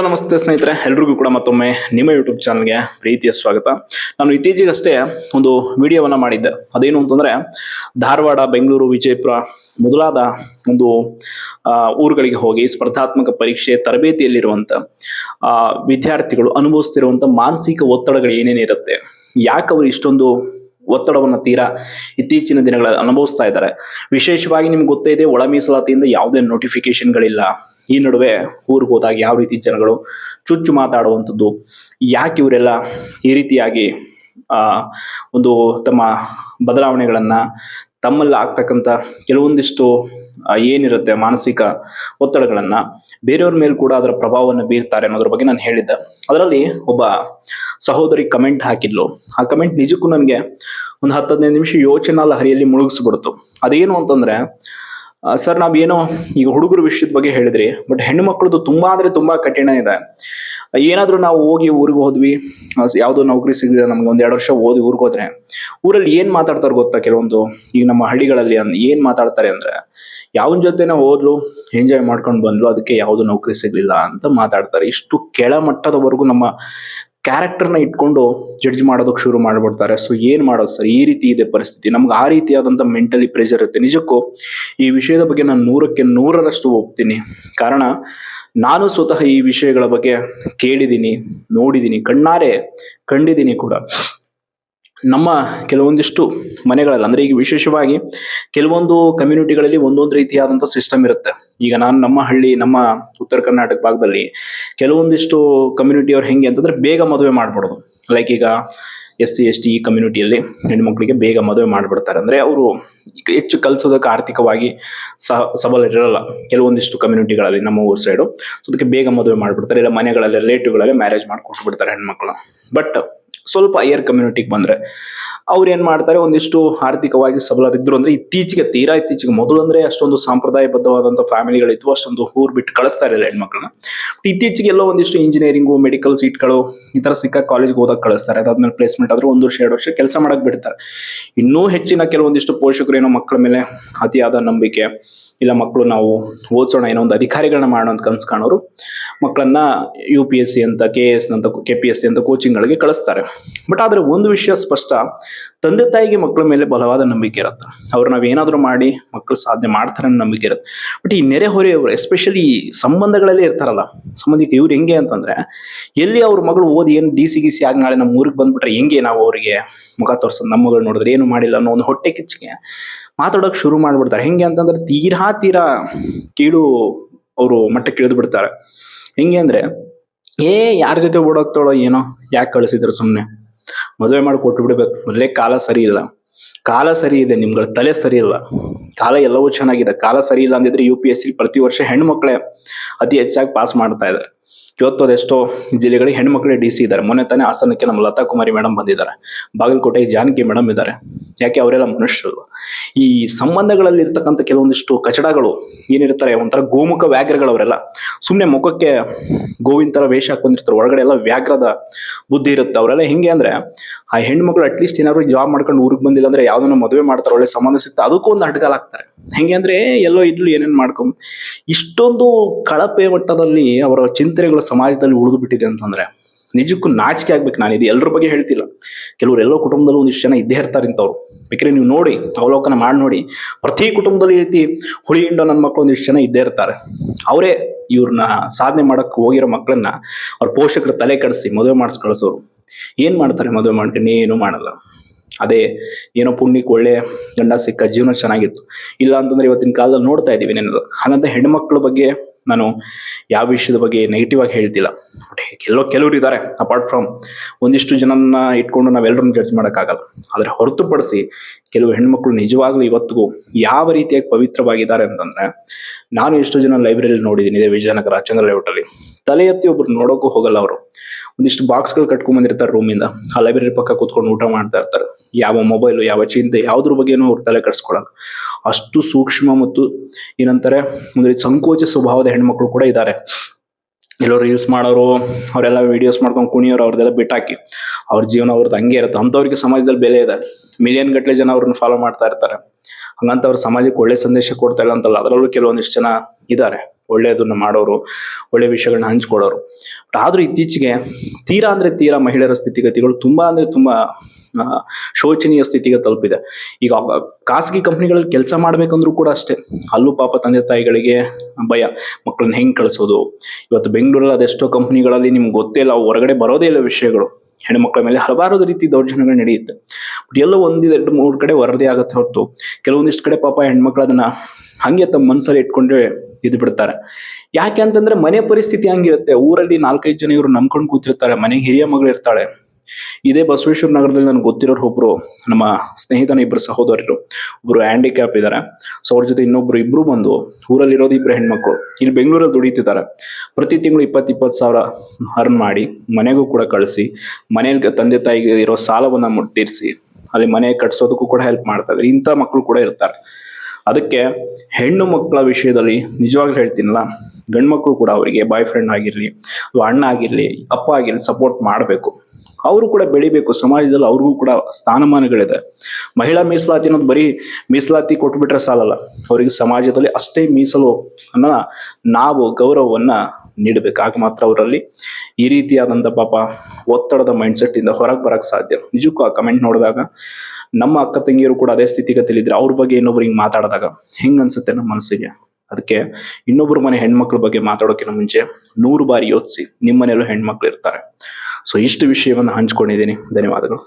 Hello, ನಮಸ್ತೆ ಸ್ನೇಹಿತರೆ. ಎಲ್ರಿಗೂ ಕೂಡ ಮತ್ತೊಮ್ಮೆ ನಿಮ್ಮ ಯೂಟ್ಯೂಬ್ ಚಾನಲ್ಗೆ ಪ್ರೀತಿಯ ಸ್ವಾಗತ. ನಾನು ಇತ್ತೀಚೆಗಷ್ಟೇ ಒಂದು ವಿಡಿಯೋವನ್ನು ಮಾಡಿದ್ದೆ. ಅದೇನು ಅಂತಂದ್ರೆ, ಧಾರವಾಡ, ಬೆಂಗಳೂರು, ವಿಜಯಪುರ ಮೊದಲಾದ ಒಂದು ಊರುಗಳಿಗೆ ಹೋಗಿ ಸ್ಪರ್ಧಾತ್ಮಕ ಪರೀಕ್ಷೆ ತರಬೇತಿಯಲ್ಲಿರುವಂಥ ವಿದ್ಯಾರ್ಥಿಗಳು ಅನುಭವಿಸ್ತಿರುವಂಥ ಮಾನಸಿಕ ಒತ್ತಡಗಳು ಏನೇನಿರುತ್ತೆ ಯಾಕೆ ಅವರು ಇಷ್ಟೊಂದು ಒತ್ತಡವನ್ನು ತೀರಾ ಇತ್ತೀಚಿನ ದಿನಗಳಲ್ಲಿ ಅನುಭವಿಸ್ತಾ ಇದ್ದಾರೆ? ವಿಶೇಷವಾಗಿ ನಿಮ್ಗೆ ಗೊತ್ತೇ ಇದೆ, ಒಳ ಮೀಸಲಾತಿಯಿಂದ ಯಾವುದೇ ನೋಟಿಫಿಕೇಶನ್ಗಳಿಲ್ಲ ಈ ನಡುವೆ ಊರಿಗೆ ಹೋದಾಗ ಯಾವ ರೀತಿ ಜನಗಳು ಚುಚ್ಚು ಮಾತಾಡುವಂಥದ್ದು, ಯಾಕೆ ಇವರೆಲ್ಲ ಈ ರೀತಿಯಾಗಿ ಒಂದು ತಮ್ಮ ಬದಲಾವಣೆಗಳನ್ನ ತಮ್ಮಲ್ಲಿ ಆಗ್ತಕ್ಕಂಥ ಕೆಲವೊಂದಿಷ್ಟು ಏನಿರುತ್ತೆ ಮಾನಸಿಕ ಒತ್ತಡಗಳನ್ನ ಬೇರೆಯವ್ರ ಮೇಲೆ ಕೂಡ ಅದರ ಪ್ರಭಾವವನ್ನು ಬೀರ್ತಾರೆ ಅನ್ನೋದ್ರ ಬಗ್ಗೆ ನಾನು ಹೇಳಿದ್ದೆ. ಅದರಲ್ಲಿ ಒಬ್ಬ ಸಹೋದರಿ ಕಮೆಂಟ್ ಹಾಕಿದ್ಲು. ಆ ಕಮೆಂಟ್ ನಿಜಕ್ಕೂ ನನಗೆ ಒಂದು ಹತ್ತು ಹದಿನೈದು ನಿಮಿಷ ಯೋಚನಾ ಲಹರಿಯಲ್ಲಿ ಮುಳುಗಿಸ್ಬಿಡ್ತು. ಅದೇನು ಅಂತಂದ್ರೆ ಸರ್ ನಾವೇನೋ ಈಗ ಹುಡುಗರ ವಿಷಯದ ಬಗ್ಗೆ ಹೇಳಿದ್ರಿ ಬಟ್ ಹೆಣ್ಣು ಮಕ್ಕಳದು ತುಂಬಾ ಅಂದ್ರೆ ತುಂಬಾ ಕಠಿಣ ಇದೆ. ಏನಾದ್ರೂ ನಾವು ಹೋಗಿ ಊರಿಗೆ ಹೋದ್ವಿ ಯಾವುದೋ ನೌಕರಿ ಸಿಗಲಿಲ್ಲ, ನಮ್ಗೆ ಒಂದ್ ಎರಡು ವರ್ಷ ಓದಿ ಊರಿಗೆ ಹೋದ್ರೆ, ಊರಲ್ಲಿ ಏನ್ ಮಾತಾಡ್ತಾರೆ ಗೊತ್ತಾ ಕೆಲವೊಂದು? ಈಗ ನಮ್ಮ ಹಳ್ಳಿಗಳಲ್ಲಿ ಏನು ಮಾತಾಡ್ತಾರೆ ಅಂದ್ರೆ ಯಾವ ಜೊತೆನ ಹೋದ್ಲು ಎಂಜಾಯ್ ಮಾಡ್ಕೊಂಡು ಬಂದ್ಲು, ಅದಕ್ಕೆ ಯಾವ್ದು ನೌಕರಿ ಸಿಗ್ಲಿಲ್ಲ ಅಂತ ಮಾತಾಡ್ತಾರೆ. ಇಷ್ಟು ಕೆಳ ಮಟ್ಟದವರೆಗೂ ನಮ್ಮ ಕ್ಯಾರೆಕ್ಟರ್ನ ಇಟ್ಕೊಂಡು ಜಡ್ಜ್ ಮಾಡೋದಕ್ಕೆ ಶುರು ಮಾಡಿಬಿಡ್ತಾರೆ. ಸೊ ಏನು ಮಾಡೋದು ಸರ್? ಈ ರೀತಿ ಇದೆ ಪರಿಸ್ಥಿತಿ. ನಮ್ಗೆ ಆ ರೀತಿಯಾದಂಥ ಮೆಂಟಲಿ ಪ್ರೆಷರ್ ಇರುತ್ತೆ. ನಿಜಕ್ಕೂ ಈ ವಿಷಯದ ಬಗ್ಗೆ ನಾನು ನೂರಕ್ಕೆ ನೂರರಷ್ಟು ಒಪ್ತೀನಿ. ಕಾರಣ, ನಾನು ಸ್ವತಃ ಈ ವಿಷಯಗಳ ಬಗ್ಗೆ ಕೇಳಿದ್ದೀನಿ, ನೋಡಿದ್ದೀನಿ, ಕಣ್ಣಾರೆ ಕಂಡಿದ್ದೀನಿ ಕೂಡ. ನಮ್ಮ ಕೆಲವೊಂದಿಷ್ಟು ಮನೆಗಳಲ್ಲಿ, ಅಂದ್ರೆ ಈಗ ವಿಶೇಷವಾಗಿ ಕೆಲವೊಂದು ಕಮ್ಯುನಿಟಿಗಳಲ್ಲಿ ಒಂದೊಂದು ರೀತಿಯಾದಂಥ ಸಿಸ್ಟಮ್ ಇರುತ್ತೆ. ಈಗ ನಾನು ನಮ್ಮ ಹಳ್ಳಿ, ನಮ್ಮ ಉತ್ತರ ಕರ್ನಾಟಕ ಭಾಗದಲ್ಲಿ ಕೆಲವೊಂದಿಷ್ಟು ಕಮ್ಯುನಿಟಿಯವ್ರು ಹೆಂಗೆ ಅಂತಂದ್ರೆ ಬೇಗ ಮದುವೆ ಮಾಡ್ಬಿಡೋದು. ಲೈಕ್ ಈಗ ಎಸ್ ಸಿ, ಎಸ್ ಟಿ ಈ ಕಮ್ಯುನಿಟಿಯಲ್ಲಿ ಹೆಣ್ಮಕ್ಳಿಗೆ ಬೇಗ ಮದುವೆ ಮಾಡಿಬಿಡ್ತಾರೆ. ಅಂದರೆ ಅವರು ಹೆಚ್ಚು ಕಲಿಸೋದಕ್ಕೆ ಆರ್ಥಿಕವಾಗಿ ಸಹ ಇರಲ್ಲ ಕೆಲವೊಂದಿಷ್ಟು ಕಮ್ಯುನಿಟಿಗಳಲ್ಲಿ ನಮ್ಮ ಊರ್ ಸೈಡು ಸೊ ಅದಕ್ಕೆ ಬೇಗ ಮದುವೆ ಮಾಡಿಬಿಡ್ತಾರೆ. ಇಲ್ಲ ಮನೆಗಳಲ್ಲಿ ರಿಲೇಟಿವ್ಗಳಲ್ಲಿ ಮ್ಯಾರೇಜ್ ಮಾಡಿ ಬಿಡ್ತಾರೆ ಹೆಣ್ಮಕ್ಳು. ಬಟ್ ಸ್ವಲ್ಪ ಐಯರ್ ಕಮ್ಯುನಿಟಿಗೆ ಬಂದ್ರೆ. ಅವ್ರು ಏನು ಮಾಡ್ತಾರೆ? ಒಂದಿಷ್ಟು ಆರ್ಥಿಕವಾಗಿ ಸಬಲರಿದ್ರು ಅಂದ್ರೆ ಇತ್ತೀಚೆಗೆ ತೀರಾ ಇತ್ತೀಚೆಗೆ ಮೊದಲು ಅಂದ್ರೆ ಅಷ್ಟೊಂದು ಸಾಂಪ್ರದಾಯಬದ್ಧವಾದಂಥ ಫ್ಯಾಮಿಲಿಗಳಿದ್ವು ಅಷ್ಟೊಂದು ಊರ್ ಬಿಟ್ಟು ಕಳಿಸ್ತಾ ಇರಲಿಲ್ಲ ಹೆಣ್ಮಕ್ಳನ್ನ. ಇತ್ತೀಚೆಗೆ ಎಲ್ಲೋ ಒಂದಿಷ್ಟು ಇಂಜಿನಿಯರಿಂಗು ಮೆಡಿಕಲ್ ಸೀಟ್ಗಳು ಈ ತರ ಸಿಕ್ಕ ಕಾಲೇಜ್ಗೆ ಓದಕ್ಕೆ ಕಳಿಸ್ತಾರೆ. ಅದಾದ್ಮೇಲೆ ಪ್ಲೇಸ್ಮೆಂಟ್ ಆದ್ರೆ ಒಂದು ವರ್ಷ, ಎರಡು ವರ್ಷ ಕೆಲಸ ಮಾಡಕ್ ಬಿಡ್ತಾರೆ. ಇನ್ನೂ ಹೆಚ್ಚಿನ ಕೆಲವೊಂದಿಷ್ಟು ಪೋಷಕರು ಏನೋ ಮಕ್ಕಳ ಮೇಲೆ ಅತಿಯಾದ ನಂಬಿಕೆ, ಇಲ್ಲ ಮಕ್ಕಳು ನಾವು ಓದ್ಸೋಣ ಏನೋ ಒಂದು ಅಧಿಕಾರಿಗಳನ್ನ ಮಾಡೋ ಅಂತ ಕನಸು ಕಾಣೋರು ಮಕ್ಕಳನ್ನ ಯು ಪಿ ಎಸ್ ಸಿ ಅಂತ ಕೆ ಎಸ್ ಅಂತ ಕೆ ಪಿ ಎಸ್ ಸಿ ಅಂತ ಕೋಚಿಂಗ್ಗಳಿಗೆ ಕಳಿಸ್ತಾರೆ. ಬಟ್ ಆದ್ರೆ ಒಂದು ವಿಷಯ ಸ್ಪಷ್ಟ ತಂದೆ ತಾಯಿಗೆ ಮಕ್ಕಳ ಮೇಲೆ ಬಲವಾದ ನಂಬಿಕೆ ಇರುತ್ತೆ. ಅವ್ರು ನಾವೇನಾದ್ರೂ ಮಾಡಿ ಮಕ್ಕಳು ಸಾಧನೆ ಮಾಡ್ತಾರೆ ಅನ್ನೋ ನಂಬಿಕೆ ಇರುತ್ತೆ. ಬಟ್ ಈ ನೆರೆಹೊರೆಯವರು ಎಸ್ಪೆಷಲಿ ಸಂಬಂಧಗಳಲ್ಲೇ ಇರ್ತಾರಲ್ಲ ಸಂಬಂಧಿಕ ಇವ್ರು ಹೆಂಗೆ ಅಂತಂದ್ರೆ, ಎಲ್ಲಿ ಅವ್ರ ಮಗಳು ಓದಿ ಏನು ಡಿ ಸಿ ಗಿ ಸಿ ಆಗಿ ನಾಳೆ ನಮ್ಮ ಊರಿಗೆ ಬಂದ್ಬಿಟ್ರೆ ಹೆಂಗೆ ನಾವು ಅವರಿಗೆ ಮುಖ ತೋರ್ಸೋದು ನಮ್ಮ ಮಗಳು ನೋಡಿದ್ರೆ ಏನು ಮಾಡಿಲ್ಲ ಅನ್ನೋ ಒಂದು ಹೊಟ್ಟೆ ಕಿಚ್ಚಿಗೆ ಮಾತಾಡೋಕೆ ಶುರು ಮಾಡಿಬಿಡ್ತಾರೆ. ಹೆಂಗೆ ಅಂತಂದ್ರೆ ತೀರಾ ತೀರಾ ಕೀಳು ಅವರು ಮಟ್ಟಕ್ಕೆ ಇಳಿದು ಬಿಡ್ತಾರೆ. ಹೆಂಗೆ ಅಂದ್ರೆ, ಏ, ಯಾರ ಜೊತೆ ಓಡೋಗ್ತಾಳೋ ಏನೋ, ಯಾಕೆ ಕಳಿಸಿದ್ರು ಸುಮ್ಮನೆ ಮದುವೆ ಮಾಡಿ ಕೊಟ್ಟು ಬಿಡ್ಬೇಕು. ಮೊದಲೇ ಕಾಲ ಸರಿ ಇಲ್ಲ. ಕಾಲ ಸರಿ ಇದೆ, ನಿಮ್ಗಳ ತಲೆ ಸರಿ ಇಲ್ಲ. ಕಾಲ ಎಲ್ಲವೂ ಚೆನ್ನಾಗಿದೆ. ಕಾಲ ಸರಿ ಇಲ್ಲ ಅಂದಿದ್ರೆ ಯು ಪಿ ಎಸ್ ಸಿ ಪ್ರತಿ ವರ್ಷ ಹೆಣ್ಮಕ್ಳೇ ಅತಿ ಹೆಚ್ಚಾಗಿ ಪಾಸ್ ಮಾಡ್ತಾ ಇದ್ದಾರೆ. ಇವತ್ತು ಅದೆಷ್ಟೋ ಜಿಲ್ಲೆಗಳಿಗೆ ಹೆಣ್ಮಕ್ಳೇ ಡಿ ಸಿ ಇದ್ದಾರೆ. ಮೊನ್ನೆ ತಾನೇ ಹಾಸನಕ್ಕೆ ನಮ್ಮ ಲತಾ ಕುಮಾರಿ ಮೇಡಮ್ ಬಂದಿದ್ದಾರೆ. ಬಾಗಲಕೋಟೆಗೆ ಜಾನಕಿ ಮೇಡಮ್ ಇದ್ದಾರೆ. ಯಾಕೆ ಅವರೆಲ್ಲ ಮನುಷ್ಯರು? ಈ ಸಂಬಂಧಗಳಲ್ಲಿ ಇರ್ತಕ್ಕಂಥ ಕೆಲವೊಂದಿಷ್ಟು ಕಚಡಗಳು ಏನಿರ್ತಾರೆ, ಒಂಥರ ಗೋಮುಖ ವ್ಯಾಘ್ರಗಳವರೆಲ್ಲ ಸುಮ್ಮನೆ ಮುಖಕ್ಕೆ ಗೋವಿನ ಥರ ವೇಷ ಹಾಕೊಂಡಿರ್ತಾರೆ ಒಳಗಡೆ ಎಲ್ಲ ವ್ಯಾಘ್ರದ ಬುದ್ಧಿ ಇರುತ್ತೆ. ಅವರೆಲ್ಲ ಹೆಂಗೆ ಅಂದ್ರೆ, ಆ ಹೆಣ್ಮಕ್ಳು ಅಟ್ಲೀಸ್ಟ್ ಏನಾದ್ರು ಜಾಬ್ ಮಾಡ್ಕೊಂಡು ಊರಿಗೆ ಬಂದಿಲ್ಲ ಅಂದ್ರೆ ಯಾವುದನ್ನು ಮದುವೆ ಮಾಡ್ತಾರೆ, ಒಳ್ಳೆ ಸಂಬಂಧ ಸಿಗ್ತಾ ಅದಕ್ಕೂ ಒಂದು ಅಡ್ಗಾಲ ಹಾಕ್ತಾರೆ. ಹೆಂಗೆ ಅಂದ್ರೆ, ಎಲ್ಲೋ ಇದ್ಲು ಏನೇನ್ ಮಾಡ್ಕೊಂಡು ಇಷ್ಟೊಂದು ಕಳಪೆ ಮಟ್ಟದಲ್ಲಿ ಅವರ ಚಿಂತನೆಗಳು ಸಮಾಜದಲ್ಲಿ ಉಳಿದು ಬಿಟ್ಟಿದೆ ಅಂತಂದ್ರೆ ನಿಜಕ್ಕೂ ನಾಚಿಕೆ ಆಗ್ಬೇಕು. ನಾನು ಇದು ಎಲ್ಲರ ಬಗ್ಗೆ ಹೇಳ್ತಿಲ್ಲ. ಕೆಲವರು ಎಲ್ಲೋ ಕುಟುಂಬದಲ್ಲೂ ಒಂದಿಷ್ಟು ಜನ ಇದ್ದೇ ಇರ್ತಾರೆ ಇಂಥವ್ರು ಬೇಕಿದ್ರೆ ನೀವು ನೋಡಿ, ಅವಲೋಕನ ಮಾಡಿ ನೋಡಿ. ಪ್ರತಿ ಕುಟುಂಬದಲ್ಲಿ ರೀತಿ ಹುಳಿ ಹಿಂಡೋ ನನ್ನ ಮಕ್ಕಳು ಒಂದಿಷ್ಟು ಜನ ಇದ್ದೇ ಇರ್ತಾರೆ. ಅವರೇ ಇವ್ರನ್ನ ಸಾಧನೆ ಮಾಡಕ್ಕೆ ಹೋಗಿರೋ ಮಕ್ಕಳನ್ನ ಅವ್ರ ಪೋಷಕರು ತಲೆ ಕಡಿಸಿ ಮದುವೆ ಮಾಡಿಸ್ ಕಳಿಸೋರು. ಏನು ಮಾಡ್ತಾರೆ ಮದುವೆ ಮಾಡ್ಕೊಂಡು ಏನೂ ಮಾಡಲ್ಲ. ಅದೇ ಏನೋ ಪುಣ್ಯಕ್ಕೆ ಒಳ್ಳೆ ಗಂಡ ಸಿಕ್ಕ ಜೀವನ ಚೆನ್ನಾಗಿತ್ತು. ಇಲ್ಲ ಅಂತಂದ್ರೆ ಇವತ್ತಿನ ಕಾಲದಲ್ಲಿ ನೋಡ್ತಾ ಇದ್ದೀವಿ ನೆನದು ಹಾಗಂತ ಹೆಣ್ಮಕ್ಳ ಬಗ್ಗೆ ನಾನು ಯಾವ ವಿಷಯದ ಬಗ್ಗೆ ನೆಗೆಟಿವ್ ಆಗಿ ಹೇಳ್ತಿಲ್ಲ. ಬಟ್ ಎಲ್ಲೋ ಕೆಲವರು ಇದ್ದಾರೆ ಅಪಾರ್ಟ್ ಫ್ರಮ್ ಒಂದಿಷ್ಟು ಜನನ್ನ ಇಟ್ಕೊಂಡು ನಾವೆಲ್ಲರನ್ನು ಜಡ್ಜ್ ಮಾಡೋಕ್ಕಾಗಲ್ಲ. ಆದರೆ ಹೊರತುಪಡಿಸಿ ಕೆಲವು ಹೆಣ್ಮಕ್ಳು ನಿಜವಾಗ್ಲೂ ಇವತ್ತಿಗೂ ಯಾವ ರೀತಿಯಾಗಿ ಪವಿತ್ರವಾಗಿದ್ದಾರೆ ಅಂತಂದ್ರೆ, ನಾನು ಎಷ್ಟು ಜನ ಲೈಬ್ರರಿಲಿ ನೋಡಿದ್ದೀನಿ, ಇದೇ ವಿಜಯನಗರ ಚಂದ್ರ ಲೇಔಟಲ್ಲಿ ತಲೆ ಎತ್ತಿ ಒಬ್ರು ನೋಡೋಕ್ಕೂ ಹೋಗಲ್ಲ ಅವರು. ಒಂದಿಷ್ಟು ಬಾಕ್ಸ್ಗಳು ಕಟ್ಕೊಂಡ್ ಬಂದಿರ್ತಾರೆ ರೂಮಿಂದ ಆ ಲೈಬ್ರರಿ ಪಕ್ಕ ಕೂತ್ಕೊಂಡು ಊಟ ಮಾಡ್ತಾ ಇರ್ತಾರೆ. ಯಾವ ಮೊಬೈಲ್ ಯಾವ ಚಿಂತೆ, ಯಾವ್ದ್ರ ಬಗ್ಗೆನೂ ಅವ್ರು ತಲೆ ಕಟ್ಸ್ಕೊಳಲ್ಲ ಅಷ್ಟು ಸೂಕ್ಷ್ಮ ಮತ್ತು ಏನಂತಾರೆ, ಒಂದು ರೀತಿ ಸಂಕೋಚ ಸ್ವಭಾವದ ಹೆಣ್ಮಕ್ಳು ಕೂಡ ಇದ್ದಾರೆ ಎಲ್ಲೋ ರೀಲ್ಸ್ ಮಾಡೋರು, ಅವರೆಲ್ಲ ವಿಡಿಯೋಸ್ ಮಾಡ್ಕೊಂಡು ಕುಣಿಯೋರು ಅವ್ರದ್ದೆಲ್ಲ ಬಿಟ್ಟಾಕಿ. ಅವ್ರ ಜೀವನ ಅವ್ರದ್ದು ಹಂಗೆ ಇರುತ್ತೆ. ಅಂಥವ್ರಿಗೆ ಸಮಾಜದಲ್ಲಿ ಬೆಲೆ ಇದೆ. ಮಿಲಿಯನ್ ಗಟ್ಟಲೆ ಜನ ಅವ್ರನ್ನ ಫಾಲೋ ಮಾಡ್ತಾ ಇರ್ತಾರೆ. ಹಂಗಂತ ಅವ್ರ ಸಮಾಜಕ್ಕೆ ಒಳ್ಳೆ ಸಂದೇಶ ಕೊಡ್ತಾ ಇಲ್ಲ ಅಂತಲ್ಲ. ಅದರಲ್ಲೂ ಕೆಲವೊಂದಿಷ್ಟು ಜನ ಇದ್ದಾರೆ ಒಳ್ಳೆಯದನ್ನ ಮಾಡೋರು, ಒಳ್ಳೆ ವಿಷಯಗಳನ್ನ ಹಂಚ್ಕೊಡೋರು ಬಟ್ ಆದರೂ ಇತ್ತೀಚೆಗೆ ತೀರಾ ಅಂದರೆ ತೀರಾ ಮಹಿಳೆಯರ ಸ್ಥಿತಿಗತಿಗಳು ತುಂಬ ಅಂದರೆ ತುಂಬ ಶೋಚನೀಯ ಸ್ಥಿತಿಗೆ ತಲುಪಿದೆ. ಈಗ ಖಾಸಗಿ ಕಂಪ್ನಿಗಳಲ್ಲಿ ಕೆಲಸ ಮಾಡ್ಬೇಕಂದ್ರೂ ಕೂಡ ಅಷ್ಟೇ. ಅಲ್ಲೂ ಪಾಪ ತಂದೆ ತಾಯಿಗಳಿಗೆ ಭಯ. ಮಕ್ಕಳನ್ನ ಹೆಂಗೆ ಕಳಿಸೋದು? ಇವತ್ತು ಬೆಂಗಳೂರಲ್ಲಿ ಅದೆಷ್ಟೋ ಕಂಪ್ನಿಗಳಲ್ಲಿ ನಿಮ್ಗೆ ಗೊತ್ತೇ ಇಲ್ಲ ಹೊರಗಡೆ ಬರೋದೇ ಇಲ್ಲ ವಿಷಯಗಳು. ಹೆಣ್ಮಕ್ಳ ಮೇಲೆ ಹಲವಾರು ರೀತಿ ದೌರ್ಜನ್ಯಗಳು ನಡೆಯುತ್ತೆ. ಬಟ್ ಎಲ್ಲೋ ಒಂದಿದೆ, ಎರಡು, ಮೂರು ಕಡೆ ವರದಿ ಆಗುತ್ತೆ ಹೊರತು. ಕೆಲವೊಂದಿಷ್ಟು ಕಡೆ ಪಾಪ ಹೆಣ್ಮಕ್ಳು ಅದನ್ನ ಹಂಗೆ ತಮ್ಮ ಮನಸ್ಸಲ್ಲಿ ಇಟ್ಕೊಂಡ್ರೆ ಇದು ಬಿಡ್ತಾರೆ. ಯಾಕೆ ಅಂತಂದ್ರೆ ಮನೆ ಪರಿಸ್ಥಿತಿ ಹಂಗಿರುತ್ತೆ. ಊರಲ್ಲಿ ನಾಲ್ಕೈದು ಜನ ಇವರು ನಂಬ್ಕೊಂಡು ಕೂತಿರ್ತಾರೆ. ಮನೆಗೆ ಹಿರಿಯ ಮಗಳು ಇರ್ತಾಳೆ. ಇದೇ ಬಸವೇಶ್ವರ ನಗರದಲ್ಲಿ ನನಗೆ ಗೊತ್ತಿರೋರು ಒಬ್ರು, ನಮ್ಮ ಸ್ನೇಹಿತನ ಇಬ್ಬರು ಸಹೋದರರು. ಒಬ್ರು ಹ್ಯಾಂಡಿಕ್ಯಾಪ್ ಇದ್ದಾರೆ ಸೊ ಅವ್ರ ಜೊತೆ ಇನ್ನೊಬ್ರು ಇಬ್ರು ಬಂದು ಊರಲ್ಲಿ ಇರೋದು ಇಬ್ರು ಹೆಣ್ಮಕ್ಳು. ಇಲ್ಲಿ ಬೆಂಗಳೂರಲ್ಲಿ ದುಡಿತಿದ್ದಾರೆ. ಪ್ರತಿ ತಿಂಗಳು ಇಪ್ಪತ್ತು ಇಪ್ಪತ್ತು ಸಾವಿರ ಅರ್ನ್ ಮಾಡಿ ಮನೆಗೂ ಕೂಡ ಕಳಿಸಿ ಮನೆಯಲ್ಲಿ ತಂದೆ ತಾಯಿಗೆ ಇರೋ ಸಾಲವನ್ನ ಮುಟ್ಟಿರಿಸಿ, ಅಲ್ಲಿ ಮನೆ ಕಟ್ಸೋದಕ್ಕೂ ಕೂಡ ಹೆಲ್ಪ್ ಮಾಡ್ತಾ ಇದ್ದಾರೆ. ಇಂಥ ಮಕ್ಕಳು ಕೂಡ ಇರ್ತಾರೆ. ಅದಕ್ಕೆ ಹೆಣ್ಣು ಮಕ್ಕಳ ವಿಷಯದಲ್ಲಿ ನಿಜವಾಗ್ಲೂ ಹೇಳ್ತೀನಲ್ಲ ಗಂಡು ಮಕ್ಕಳು ಕೂಡ ಅವರಿಗೆ ಬಾಯ್ ಫ್ರೆಂಡ್ ಆಗಿರಲಿ ಅಥವಾ ಅಣ್ಣ ಆಗಿರಲಿ, ಅಪ್ಪ ಆಗಿರಲಿ ಸಪೋರ್ಟ್ ಮಾಡಬೇಕು. ಅವರು ಕೂಡ ಬೆಳಿಬೇಕು. ಸಮಾಜದಲ್ಲಿ ಅವ್ರಿಗೂ ಕೂಡ ಸ್ಥಾನಮಾನಗಳಿದೆ. ಮಹಿಳಾ ಮೀಸಲಾತಿ ಅನ್ನೋದು ಬರೀ ಮೀಸಲಾತಿ ಕೊಟ್ಬಿಟ್ರೆ ಸಾಲಲ್ಲ. ಅವರಿಗೆ ಸಮಾಜದಲ್ಲಿ ಅಷ್ಟೇ ಮೀಸಲು ಅನ್ನ ನಾವು ಗೌರವವನ್ನು ನೀಡಬೇಕು. ಆಗ ಮಾತ್ರ ಅವರಲ್ಲಿ ಈ ರೀತಿಯಾದಂಥ ಪಾಪ ಒತ್ತಡದ ಮೈಂಡ್ಸೆಟ್ಟಿಂದ ಹೊರಗೆ ಬರಕ್ಕೆ ಸಾಧ್ಯ. ನಿಜಕ್ಕೂ ಆ ಕಮೆಂಟ್ ನೋಡಿದಾಗ ನಮ್ಮ ಅಕ್ಕ ತಂಗಿಯರು ಕೂಡ ಅದೇ ಸ್ಥಿತಿಗತಿಯಲ್ಲಿದ್ರೆ ಅವ್ರ ಬಗ್ಗೆ ಇನ್ನೊಬ್ರು ಹಿಂಗ್ ಮಾತಾಡಿದಾಗ ಹೆಂಗ್ ಅನ್ಸುತ್ತೆ ನಮ್ಮ ಮನಸ್ಸಿಗೆ? ಅದಕ್ಕೆ ಇನ್ನೊಬ್ರು ಮನೆ ಹೆಣ್ಮಕ್ಳ ಬಗ್ಗೆ ಮಾತಾಡೋಕ್ಕಿಂತ ಮುಂಚೆ ನೂರು ಬಾರಿ ಯೋಚಿಸಿ ನಿಮ್ಮ ಮನೆಯಲ್ಲೂ ಹೆಣ್ಮಕ್ಳು ಇರ್ತಾರೆ. ಸೊ ಇಷ್ಟು ವಿಷಯವನ್ನು ಹಂಚ್ಕೊಂಡಿದ್ದೀನಿ. ಧನ್ಯವಾದಗಳು.